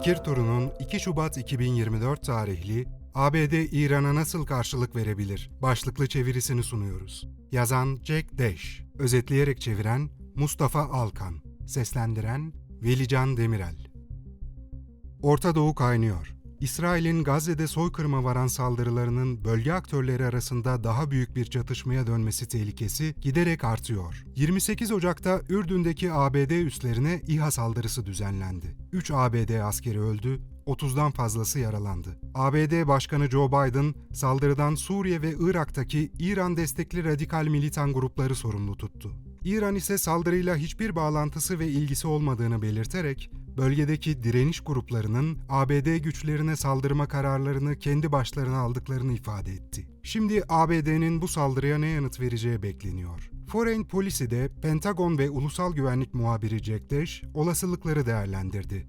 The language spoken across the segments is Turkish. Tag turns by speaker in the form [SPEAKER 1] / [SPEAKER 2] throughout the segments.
[SPEAKER 1] Fikir Turu'nun 2 Şubat 2024 tarihli ABD İran'a nasıl karşılık verebilir başlıklı çevirisini sunuyoruz. Yazan Jack Dash, özetleyerek çeviren Mustafa Alkan, seslendiren Velican Demirel. Orta Doğu kaynıyor. İsrail'in Gazze'de soykırıma varan saldırılarının bölge aktörleri arasında daha büyük bir çatışmaya dönmesi tehlikesi giderek artıyor. 28 Ocak'ta Ürdün'deki ABD üslerine İHA saldırısı düzenlendi. 3 ABD askeri öldü, 30'dan fazlası yaralandı. ABD Başkanı Joe Biden saldırıdan Suriye ve Irak'taki İran destekli radikal militan grupları sorumlu tuttu. İran ise saldırıyla hiçbir bağlantısı ve ilgisi olmadığını belirterek bölgedeki direniş gruplarının ABD güçlerine saldırma kararlarını kendi başlarına aldıklarını ifade etti. Şimdi ABD'nin bu saldırıya ne yanıt vereceği bekleniyor. Foreign Policy'de Pentagon ve Ulusal Güvenlik Muhabiri Jack Dash olasılıkları değerlendirdi.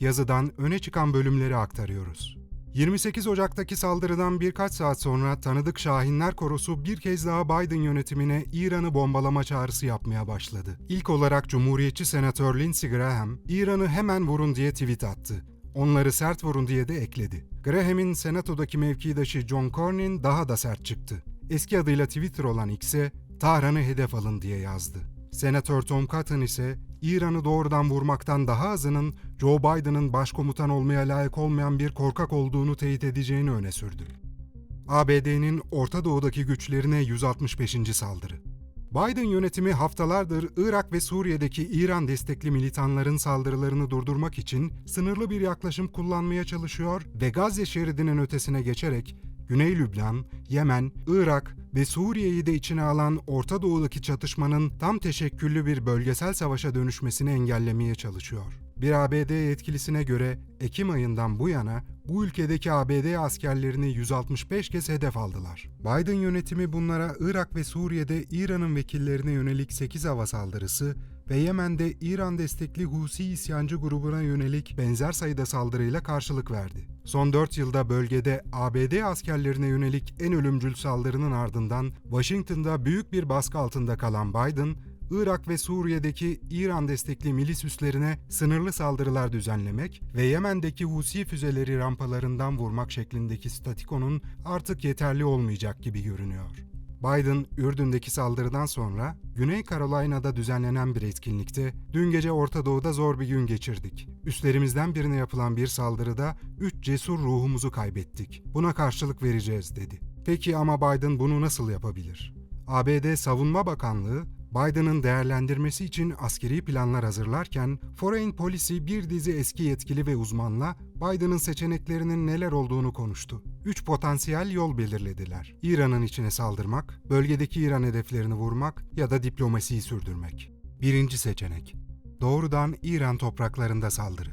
[SPEAKER 1] Yazıdan öne çıkan bölümleri aktarıyoruz. 28 Ocak'taki saldırıdan birkaç saat sonra tanıdık Şahinler Korosu bir kez daha Biden yönetimine İran'ı bombalama çağrısı yapmaya başladı. İlk olarak Cumhuriyetçi Senatör Lindsey Graham, İran'ı hemen vurun diye tweet attı. Onları sert vurun diye de ekledi. Graham'in senatodaki mevkidaşı John Cornyn daha da sert çıktı. Eski adıyla Twitter olan X'e Tahran'ı hedef alın diye yazdı. Senatör Tom Cotton ise İran'ı doğrudan vurmaktan daha azının Joe Biden'ın başkomutan olmaya layık olmayan bir korkak olduğunu teyit edeceğini öne sürdü. ABD'nin Orta Doğu'daki güçlerine 165. saldırı. Biden yönetimi haftalardır Irak ve Suriye'deki İran destekli militanların saldırılarını durdurmak için sınırlı bir yaklaşım kullanmaya çalışıyor ve Gazze şeridinin ötesine geçerek Güney Lübnan, Yemen, Irak ve Suriye'yi de içine alan Orta Doğu'daki çatışmanın tam teşekküllü bir bölgesel savaşa dönüşmesini engellemeye çalışıyor. Bir ABD yetkilisine göre Ekim ayından bu yana bu ülkedeki ABD askerlerini 165 kez hedef aldılar. Biden yönetimi bunlara Irak ve Suriye'de İran'ın vekillerine yönelik 8 hava saldırısı ve Yemen'de İran destekli Husi isyancı grubuna yönelik benzer sayıda saldırıyla karşılık verdi. Son 4 yılda bölgede ABD askerlerine yönelik en ölümcül saldırının ardından Washington'da büyük bir baskı altında kalan Biden, Irak ve Suriye'deki İran destekli milis üslerine sınırlı saldırılar düzenlemek ve Yemen'deki Husi füzeleri rampalarından vurmak şeklindeki statikonun artık yeterli olmayacak gibi görünüyor. Biden, Ürdün'deki saldırıdan sonra Güney Carolina'da düzenlenen bir etkinlikte dün gece Orta Doğu'da zor bir gün geçirdik. Üstlerimizden birine yapılan bir saldırıda üç cesur ruhumuzu kaybettik. Buna karşılık vereceğiz dedi. Peki ama Biden bunu nasıl yapabilir? ABD Savunma Bakanlığı Biden'ın değerlendirmesi için askeri planlar hazırlarken Foreign Policy bir dizi eski yetkili ve uzmanla Biden'ın seçeneklerinin neler olduğunu konuştu. Üç potansiyel yol belirlediler. İran'ın içine saldırmak, bölgedeki İran hedeflerini vurmak ya da diplomasiyi sürdürmek. Birinci seçenek. Doğrudan İran topraklarında saldırı.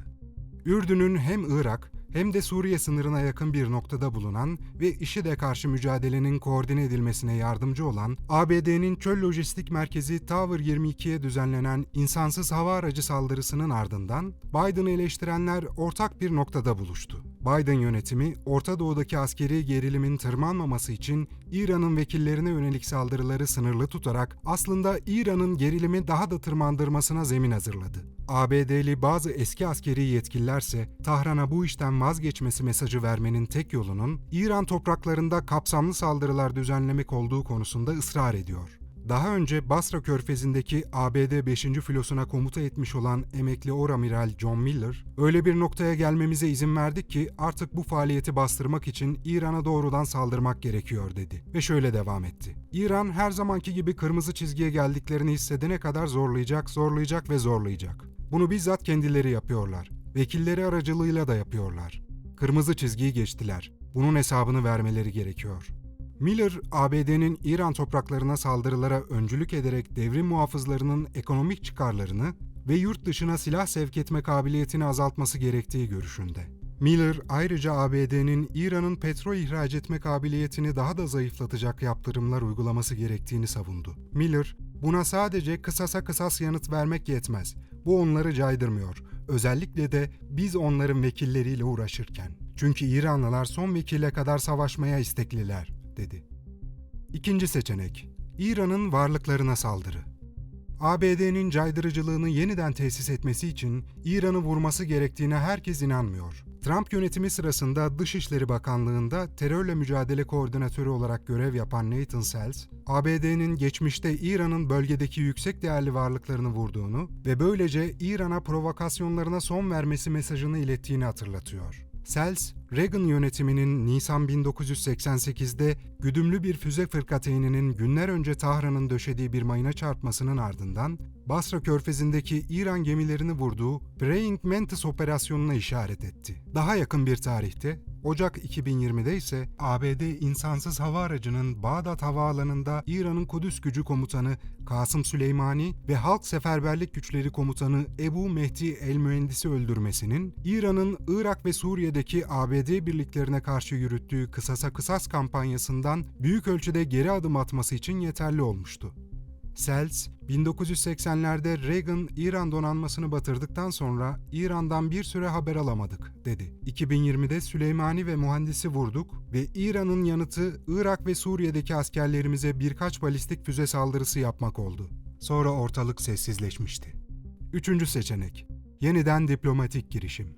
[SPEAKER 1] Ürdün'ün hem Irak hem de Suriye sınırına yakın bir noktada bulunan ve IŞİD'e karşı mücadelenin koordine edilmesine yardımcı olan ABD'nin çöl lojistik merkezi Tower 22'ye düzenlenen insansız hava aracı saldırısının ardından Biden'ı eleştirenler ortak bir noktada buluştu. Biden yönetimi Orta Doğu'daki askeri gerilimin tırmanmaması için İran'ın vekillerine yönelik saldırıları sınırlı tutarak aslında İran'ın gerilimi daha da tırmandırmasına zemin hazırladı. ABD'li bazı eski askeri yetkililerse Tahran'a bu işten vazgeçmesi mesajı vermenin tek yolunun İran topraklarında kapsamlı saldırılar düzenlemek olduğu konusunda ısrar ediyor. Daha önce Basra Körfezi'ndeki ABD 5. filosuna komuta etmiş olan emekli oramiral John Miller, öyle bir noktaya gelmemize izin verdik ki artık bu faaliyeti bastırmak için İran'a doğrudan saldırmak gerekiyor dedi. Ve şöyle devam etti. İran her zamanki gibi kırmızı çizgiye geldiklerini hissedene kadar zorlayacak, zorlayacak ve zorlayacak. Bunu bizzat kendileri yapıyorlar. Vekilleri aracılığıyla da yapıyorlar. Kırmızı çizgiyi geçtiler. Bunun hesabını vermeleri gerekiyor. Miller, ABD'nin İran topraklarına saldırılara öncülük ederek devrim muhafızlarının ekonomik çıkarlarını ve yurt dışına silah sevk etme kabiliyetini azaltması gerektiği görüşünde. Miller ayrıca ABD'nin İran'ın petrol ihraç etme kabiliyetini daha da zayıflatacak yaptırımlar uygulaması gerektiğini savundu. Miller, buna sadece kısasa kısas yanıt vermek yetmez. Bu onları caydırmıyor. Özellikle de biz onların vekilleriyle uğraşırken. Çünkü İranlılar son vekile kadar savaşmaya istekliler, dedi. İkinci seçenek, İran'ın varlıklarına saldırı. ABD'nin caydırıcılığını yeniden tesis etmesi için İran'ı vurması gerektiğine herkes inanmıyor. Trump yönetimi sırasında Dışişleri Bakanlığı'nda terörle mücadele koordinatörü olarak görev yapan Nathan Sells, ABD'nin geçmişte İran'ın bölgedeki yüksek değerli varlıklarını vurduğunu ve böylece İran'a provokasyonlarına son vermesi mesajını ilettiğini hatırlatıyor. Sells, Reagan yönetiminin Nisan 1988'de güdümlü bir füze fırkateyninin günler önce Tahran'ın döşediği bir mayına çarpmasının ardından Basra körfezindeki İran gemilerini vurduğu Praying Mantis operasyonuna işaret etti. Daha yakın bir tarihte, Ocak 2020'de ise ABD insansız hava aracının Bağdat Havaalanı'nda İran'ın Kudüs Gücü Komutanı Kasım Süleymani ve Halk Seferberlik Güçleri Komutanı Ebu Mehdi el-Mühendis'i öldürmesinin İran'ın Irak ve Suriye'deki ABD birliklerine karşı yürüttüğü kısasa kısas kampanyasından büyük ölçüde geri adım atması için yeterli olmuştu. Sells, 1980'lerde Reagan İran donanmasını batırdıktan sonra İran'dan bir süre haber alamadık, dedi. 2020'de Süleymani ve mühendisi vurduk ve İran'ın yanıtı Irak ve Suriye'deki askerlerimize birkaç balistik füze saldırısı yapmak oldu. Sonra ortalık sessizleşmişti. Üçüncü seçenek, yeniden diplomatik girişim.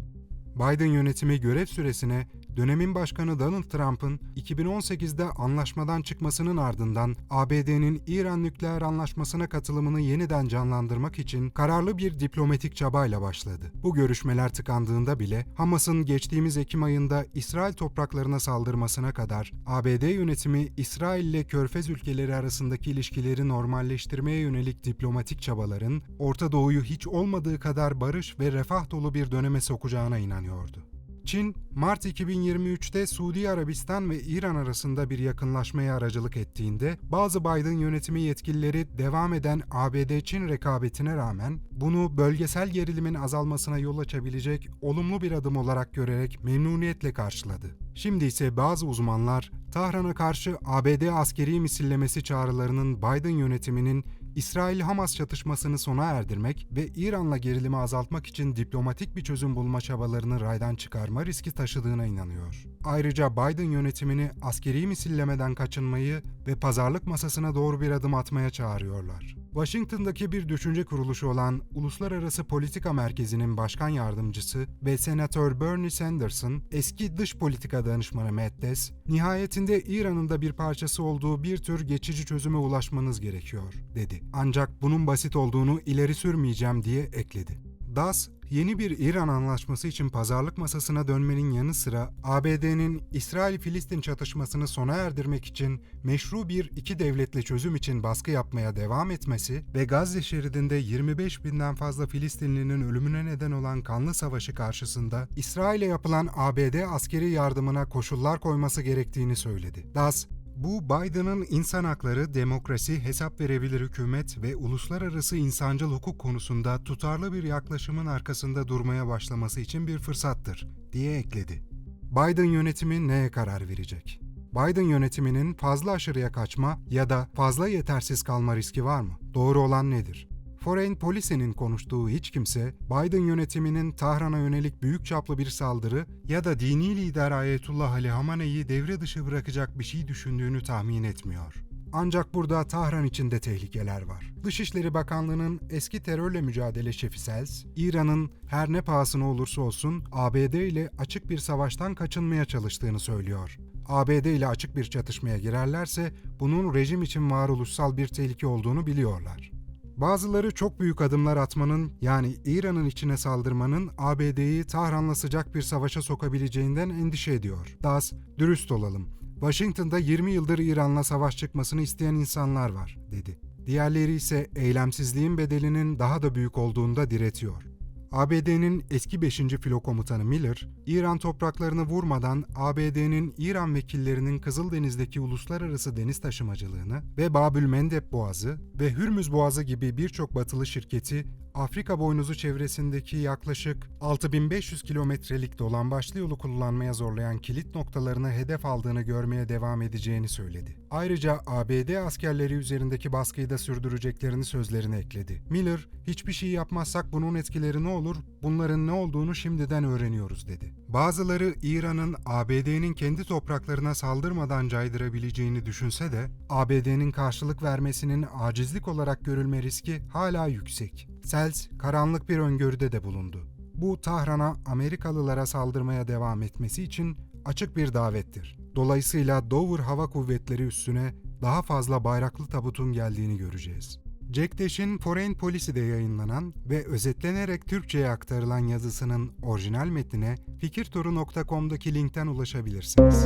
[SPEAKER 1] Biden yönetimi görev süresine dönemin başkanı Donald Trump'ın 2018'de anlaşmadan çıkmasının ardından ABD'nin İran nükleer anlaşmasına katılımını yeniden canlandırmak için kararlı bir diplomatik çabayla başladı. Bu görüşmeler tıkandığında bile Hamas'ın geçtiğimiz Ekim ayında İsrail topraklarına saldırmasına kadar ABD yönetimi İsrail ile Körfez ülkeleri arasındaki ilişkileri normalleştirmeye yönelik diplomatik çabaların Orta Doğu'yu hiç olmadığı kadar barış ve refah dolu bir döneme sokacağına inanıyordu. Çin, Mart 2023'te Suudi Arabistan ve İran arasında bir yakınlaşmaya aracılık ettiğinde bazı Biden yönetimi yetkilileri devam eden ABD-Çin rekabetine rağmen bunu bölgesel gerilimin azalmasına yol açabilecek olumlu bir adım olarak görerek memnuniyetle karşıladı. Şimdi ise bazı uzmanlar Tahran'a karşı ABD askeri misillemesi çağrılarının Biden yönetiminin İsrail-Hamas çatışmasını sona erdirmek ve İran'la gerilimi azaltmak için diplomatik bir çözüm bulma çabalarını raydan çıkarma riski taşıdığına inanıyor. Ayrıca Biden yönetimini askeri misillemeden kaçınmayı ve pazarlık masasına doğru bir adım atmaya çağırıyorlar. Washington'daki bir düşünce kuruluşu olan Uluslararası Politika Merkezi'nin başkan yardımcısı ve senatör Bernie Sanders'ın eski dış politika danışmanı Matt Dess, nihayetinde İran'ın da bir parçası olduğu bir tür geçici çözüme ulaşmanız gerekiyor, dedi. Ancak bunun basit olduğunu ileri sürmeyeceğim diye ekledi. Das, yeni bir İran anlaşması için pazarlık masasına dönmenin yanı sıra ABD'nin İsrail-Filistin çatışmasını sona erdirmek için meşru bir iki devletli çözüm için baskı yapmaya devam etmesi ve Gazze şeridinde 25 binden fazla Filistinlinin ölümüne neden olan kanlı savaşı karşısında İsrail'e yapılan ABD askeri yardımına koşullar koyması gerektiğini söyledi. Das, bu Biden'ın insan hakları, demokrasi, hesap verebilir hükümet ve uluslararası insancıl hukuk konusunda tutarlı bir yaklaşımın arkasında durmaya başlaması için bir fırsattır, diye ekledi. Biden yönetimi neye karar verecek? Biden yönetiminin fazla aşırıya kaçma ya da fazla yetersiz kalma riski var mı? Doğru olan nedir? Foreign Policy'nin konuştuğu hiç kimse, Biden yönetiminin Tahran'a yönelik büyük çaplı bir saldırı ya da dini lider Ayetullah Ali Hamane'yi devre dışı bırakacak bir şey düşündüğünü tahmin etmiyor. Ancak burada Tahran içinde tehlikeler var. Dışişleri Bakanlığı'nın eski terörle mücadele şefi Sels, İran'ın her ne pahasına olursa olsun ABD ile açık bir savaştan kaçınmaya çalıştığını söylüyor. ABD ile açık bir çatışmaya girerlerse bunun rejim için varoluşsal bir tehlike olduğunu biliyorlar. Bazıları çok büyük adımlar atmanın yani İran'ın içine saldırmanın ABD'yi Tahran'la sıcak bir savaşa sokabileceğinden endişe ediyor. Das, dürüst olalım. Washington'da 20 yıldır İran'la savaş çıkmasını isteyen insanlar var, dedi. Diğerleri ise eylemsizliğin bedelinin daha da büyük olduğunda diretiyor. ABD'nin eski 5. filo komutanı Miller, İran topraklarını vurmadan ABD'nin İran vekillerinin Kızıldeniz'deki uluslararası deniz taşımacılığını ve Babül Mendeb Boğazı ve Hürmüz Boğazı gibi birçok batılı şirketi Afrika boynuzu çevresindeki yaklaşık 6500 kilometrelik dolan başlı yolu kullanmaya zorlayan kilit noktalarını hedef aldığını görmeye devam edeceğini söyledi. Ayrıca ABD askerleri üzerindeki baskıyı da sürdüreceklerini sözlerine ekledi. Miller, hiçbir şey yapmazsak bunun etkileri ne olur, bunların ne olduğunu şimdiden öğreniyoruz dedi. Bazıları İran'ın ABD'nin kendi topraklarına saldırmadan caydırabileceğini düşünse de ABD'nin karşılık vermesinin acizlik olarak görülme riski hala yüksek. Sels karanlık bir öngörüde de bulundu. Bu Tahran'a Amerikalılara saldırmaya devam etmesi için açık bir davettir. Dolayısıyla Dover Hava Kuvvetleri üssüne daha fazla bayraklı tabutun geldiğini göreceğiz. Jack Dash'in Foreign Policy'de yayınlanan ve özetlenerek Türkçe'ye aktarılan yazısının orijinal metnine fikirtoru.com'daki linkten ulaşabilirsiniz.